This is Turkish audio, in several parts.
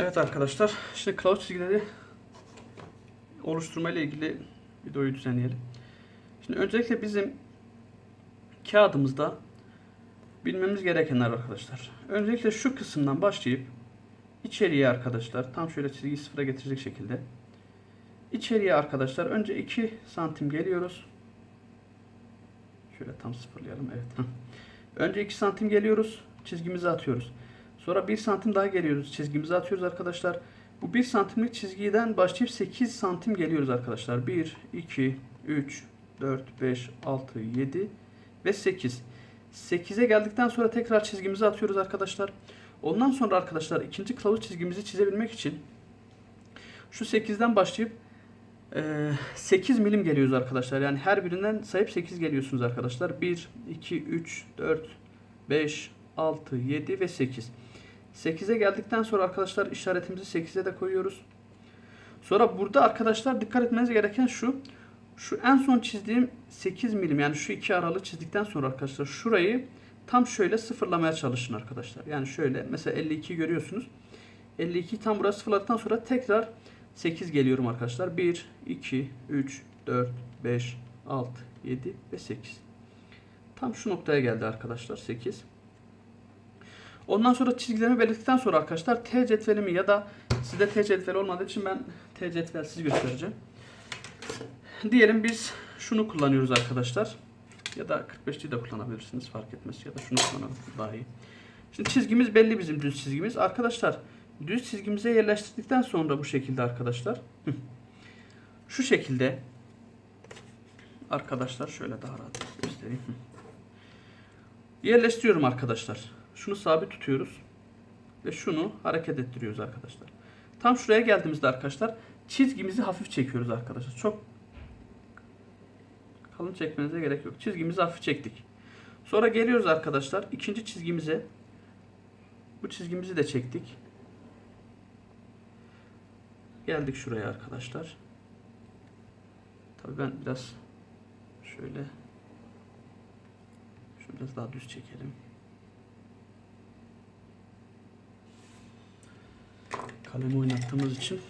Evet arkadaşlar, şimdi kılavuz çizgileri oluşturma ile ilgili videoyu düzenleyelim. Şimdi öncelikle bizim kağıdımızda bilmemiz gerekenler arkadaşlar. Öncelikle şu kısımdan başlayıp içeriye arkadaşlar tam şöyle çizgiyi sıfıra getirecek şekilde içeriye arkadaşlar önce 2 santim geliyoruz. Şöyle tam sıfırlayalım. Evet. Önce 2 santim geliyoruz. Çizgimizi atıyoruz. Sonra 1 santim daha geliyoruz. Çizgimizi atıyoruz arkadaşlar. Bu 1 santimlik çizgiden başlayıp 8 santim geliyoruz arkadaşlar. 1, 2, 3, 4, 5, 6, 7 ve 8. 8'e geldikten sonra tekrar çizgimizi atıyoruz arkadaşlar. Ondan sonra arkadaşlar ikinci kılavuz çizgimizi çizebilmek için şu 8'den başlayıp e, 8 milim geliyoruz arkadaşlar. Yani her birinden sayıp 8 geliyorsunuz arkadaşlar. 1, 2, 3, 4, 5, 6, 7 ve 8. 8'e geldikten sonra arkadaşlar işaretimizi 8'e de koyuyoruz. Sonra burada arkadaşlar dikkat etmeniz gereken şu. Şu en son çizdiğim 8 milim yani şu iki aralığı çizdikten sonra arkadaşlar şurayı tam şöyle sıfırlamaya çalışın arkadaşlar. Yani şöyle mesela 52 görüyorsunuz. 52 tam burası sıfırladıktan sonra tekrar 8 geliyorum arkadaşlar. 1, 2, 3, 4, 5, 6, 7 ve 8. Tam şu noktaya geldi arkadaşlar 8. Ondan sonra çizgilerimi belirttikten sonra arkadaşlar T cetvelimi ya da sizde T cetveli olmadığı için ben T cetvelsiz göstereceğim. Diyelim biz şunu kullanıyoruz arkadaşlar. Ya da 45'liği de kullanabilirsiniz fark etmez. Ya da şunu kullanalım daha iyi. Şimdi çizgimiz belli bizim düz çizgimiz. Arkadaşlar düz çizgimize yerleştirdikten sonra bu şekilde arkadaşlar. Şu şekilde arkadaşlar şöyle daha rahat göstereyim. Yerleştiriyorum arkadaşlar. Şunu sabit tutuyoruz. Ve şunu hareket ettiriyoruz arkadaşlar. Tam şuraya geldiğimizde arkadaşlar çizgimizi hafif çekiyoruz arkadaşlar. Çok kalın çekmenize gerek yok. Çizgimizi hafif çektik. Sonra geliyoruz arkadaşlar ikinci çizgimize. Bu çizgimizi de çektik. Geldik şuraya arkadaşlar. Tabii ben biraz şöyle şunu biraz daha düz çekelim. Kalemi oynattığımız için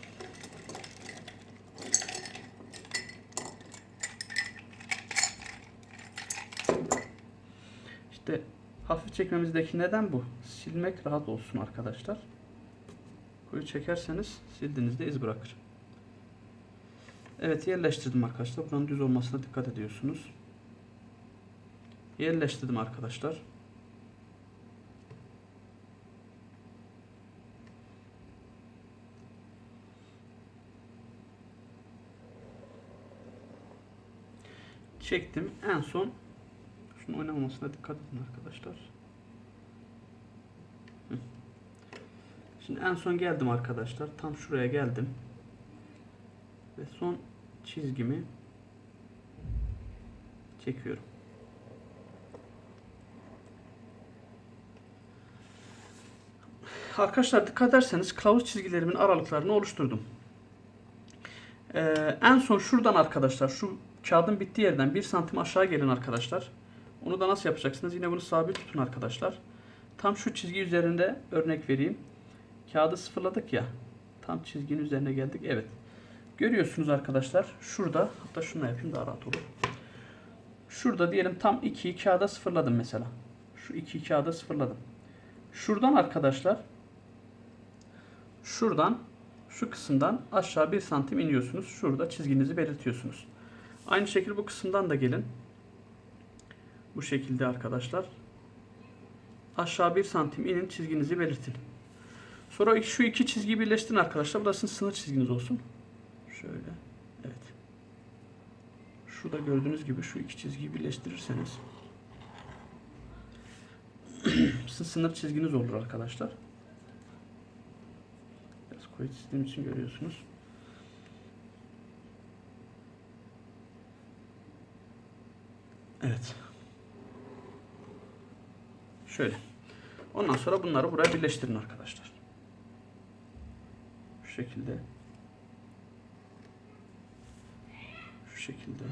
İşte hafif çekmemizdeki neden bu. Silmek rahat olsun arkadaşlar. Koyu çekerseniz sildiğinizde iz bırakır. Evet yerleştirdim arkadaşlar. Buranın düz olmasına dikkat ediyorsunuz. Yerleştirdim arkadaşlar. Çektim. En son şunun oynamamasına dikkat edin arkadaşlar. Şimdi en son geldim arkadaşlar. Tam şuraya geldim. Ve son çizgimi çekiyorum. Arkadaşlar dikkat ederseniz kılavuz çizgilerimin aralıklarını oluşturdum. Ee, en son şuradan arkadaşlar şu kağıdın bittiği yerden 1 santim aşağı gelin arkadaşlar. Onu da nasıl yapacaksınız? Yine bunu sabit tutun arkadaşlar. Tam şu çizgi üzerinde örnek vereyim. Kağıdı sıfırladık ya. Tam çizginin üzerine geldik. Evet. Görüyorsunuz arkadaşlar. Şurada hatta şunu yapayım daha rahat olur. Şurada diyelim tam 2'yi kağıda sıfırladım mesela. Şu 2'yi kağıda sıfırladım. Şuradan arkadaşlar şuradan şu kısımdan aşağı 1 santim iniyorsunuz. Şurada çizginizi belirtiyorsunuz. Aynı şekilde bu kısımdan da gelin. Bu şekilde arkadaşlar. Aşağı 1 santim inin çizginizi belirtin. Sonra şu iki çizgiyi birleştirin arkadaşlar. Burası sınır çizginiz olsun. Şöyle. Evet. Şurada gördüğünüz gibi şu iki çizgiyi birleştirirseniz sınır çizginiz olur arkadaşlar. Biraz koyu çizdiğim için görüyorsunuz. Evet. Şöyle. Ondan sonra bunları buraya birleştirin arkadaşlar. Şu şekilde. Şu şekilde.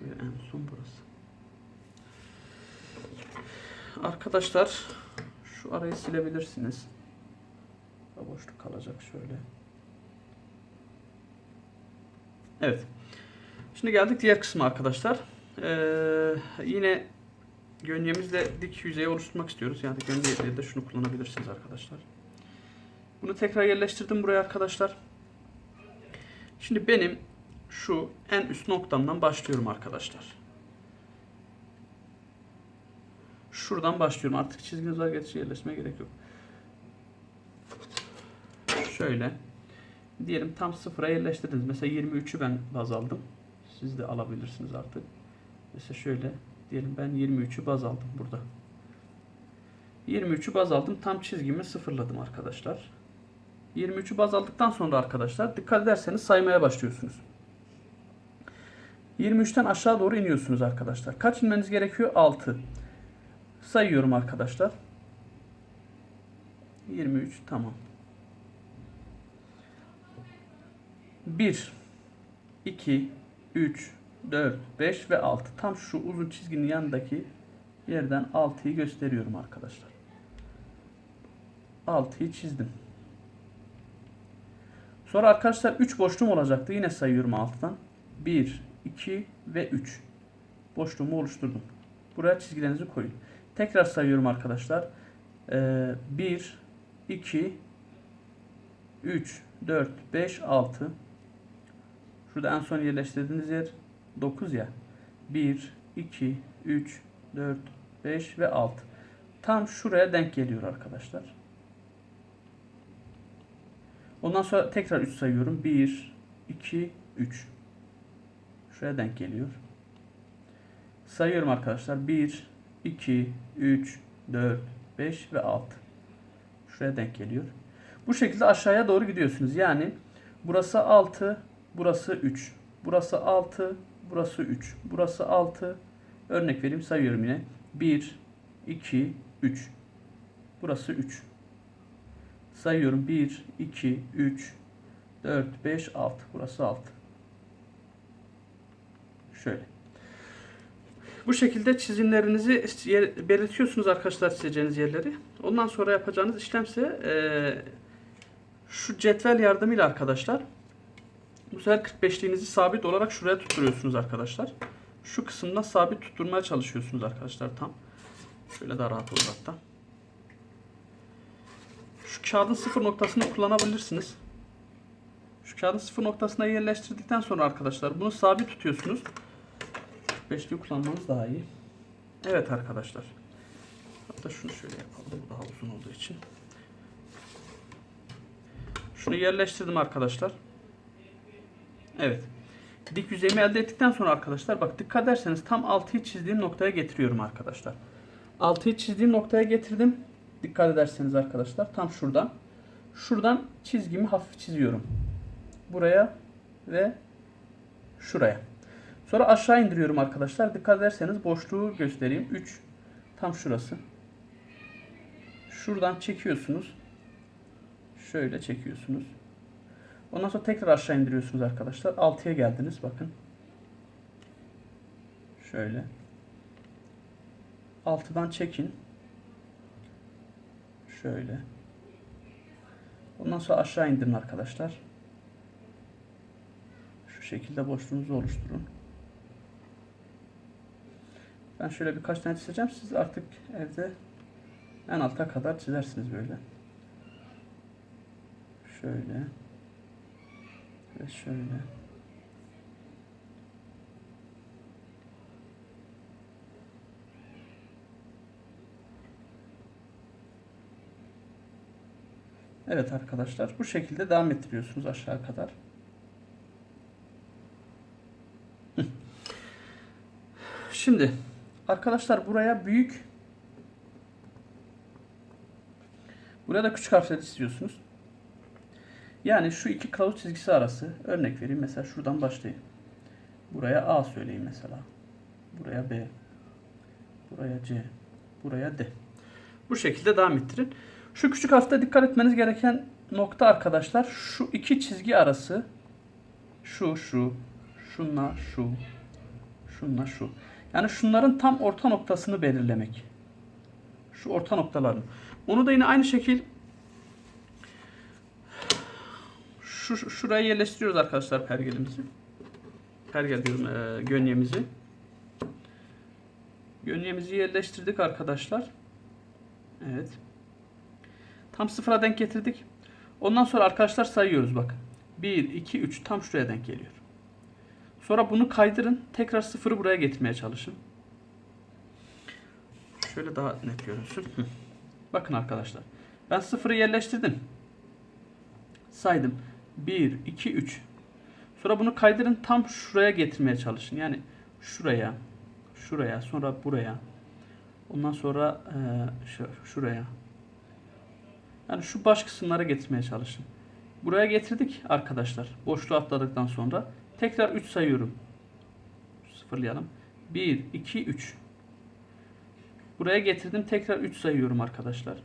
Ve en son burası. arkadaşlar şu arayı silebilirsiniz. Boşluk kalacak şöyle. Evet. Şimdi geldik diğer kısma arkadaşlar. Ee, yine gönyemizle dik yüzeyi oluşturmak istiyoruz. Yani gönye de şunu kullanabilirsiniz arkadaşlar. Bunu tekrar yerleştirdim buraya arkadaşlar. Şimdi benim şu en üst noktamdan başlıyorum arkadaşlar. Şuradan başlıyorum. Artık çizginiz var gerçi yerleşmeye gerek yok. Şöyle. Diyelim tam sıfıra yerleştirdiniz. Mesela 23'ü ben baz aldım. Siz de alabilirsiniz artık. Mesela şöyle. Diyelim ben 23'ü baz aldım burada. 23'ü baz aldım. Tam çizgimi sıfırladım arkadaşlar. 23'ü baz aldıktan sonra arkadaşlar dikkat ederseniz saymaya başlıyorsunuz. 23'ten aşağı doğru iniyorsunuz arkadaşlar. Kaç inmeniz gerekiyor? 6. Sayıyorum arkadaşlar. 23 tamam. 1 2 3 4 5 ve 6. Tam şu uzun çizginin yanındaki yerden 6'yı gösteriyorum arkadaşlar. 6'yı çizdim. Sonra arkadaşlar 3 boşluğum olacaktı. Yine sayıyorum alttan. 1, 2 ve 3. Boşluğumu oluşturdum. Buraya çizgilerinizi koyun. Tekrar sayıyorum arkadaşlar. Ee, 1, 2, 3, 4, 5, 6. Şurada en son yerleştirdiğiniz yer 9 ya. 1, 2, 3, 4, 5 ve 6. Tam şuraya denk geliyor arkadaşlar. Ondan sonra tekrar 3 sayıyorum. 1, 2, 3. Şuraya denk geliyor. Sayıyorum arkadaşlar. 1, 2, 3, 4, 5 ve 6. Şuraya denk geliyor. Bu şekilde aşağıya doğru gidiyorsunuz. Yani burası 6, burası 3. Burası 6, burası 3. Burası 6. Örnek vereyim sayıyorum yine. 1, 2, 3. Burası 3. Sayıyorum 1, 2, 3, 4, 5, 6. Burası 6. Şöyle. Bu şekilde çizimlerinizi belirtiyorsunuz arkadaşlar çizeceğiniz yerleri. Ondan sonra yapacağınız işlemse eee, şu cetvel yardımıyla arkadaşlar bu sefer 45'liğinizi sabit olarak şuraya tutturuyorsunuz arkadaşlar. Şu kısımda sabit tutturmaya çalışıyorsunuz arkadaşlar tam. Şöyle daha rahat olur hatta. Şu kağıdın sıfır noktasını kullanabilirsiniz. Şu kağıdın sıfır noktasına yerleştirdikten sonra arkadaşlar bunu sabit tutuyorsunuz. 45'liği kullanmanız daha iyi. Evet arkadaşlar. Hatta şunu şöyle yapalım. Bu daha uzun olduğu için. Şunu yerleştirdim arkadaşlar. Evet. Dik yüzeyimi elde ettikten sonra arkadaşlar bak dikkat ederseniz tam 6'yı çizdiğim noktaya getiriyorum arkadaşlar. 6'yı çizdiğim noktaya getirdim. Dikkat ederseniz arkadaşlar tam şuradan. Şuradan çizgimi hafif çiziyorum. Buraya ve şuraya. Sonra aşağı indiriyorum arkadaşlar. Dikkat ederseniz boşluğu göstereyim. 3 tam şurası. Şuradan çekiyorsunuz. Şöyle çekiyorsunuz. Ondan sonra tekrar aşağı indiriyorsunuz arkadaşlar. 6'ya geldiniz bakın. Şöyle. 6'dan çekin. Şöyle. Ondan sonra aşağı indirin arkadaşlar. Şu şekilde boşluğunuzu oluşturun. Ben şöyle birkaç tane çizeceğim. Siz artık evde en alta kadar çizersiniz böyle. Şöyle. Ve şöyle. Evet arkadaşlar bu şekilde devam ettiriyorsunuz aşağı kadar. Şimdi arkadaşlar buraya büyük buraya da küçük harfleri çiziyorsunuz. Yani şu iki kılavuz çizgisi arası örnek vereyim mesela şuradan başlayayım. Buraya A söyleyeyim mesela. Buraya B. Buraya C. Buraya D. Bu şekilde devam ettirin. Şu küçük harfte dikkat etmeniz gereken nokta arkadaşlar şu iki çizgi arası şu şu şunla şu şunla şu. Yani şunların tam orta noktasını belirlemek. Şu orta noktalarını. Onu da yine aynı şekil şu şu- şuraya yerleştiriyoruz arkadaşlar pergelimizi. Pergel diyorum e, gönyemizi. Gönyemizi yerleştirdik arkadaşlar. Evet. Tam sıfıra denk getirdik. Ondan sonra arkadaşlar sayıyoruz bak. 1, 2, 3 tam şuraya denk geliyor. Sonra bunu kaydırın. Tekrar sıfırı buraya getirmeye çalışın. Şöyle daha net görünsün. Bakın arkadaşlar. Ben sıfırı yerleştirdim. Saydım. 1, 2, 3. Sonra bunu kaydırın tam şuraya getirmeye çalışın. Yani şuraya, şuraya, sonra buraya. Ondan sonra şu- şuraya. Yani şu baş kısımlara getirmeye çalışın. Buraya getirdik arkadaşlar. Boşluğu atladıktan sonra. Tekrar 3 sayıyorum. Sıfırlayalım. 1, 2, 3. Buraya getirdim. Tekrar 3 sayıyorum arkadaşlar.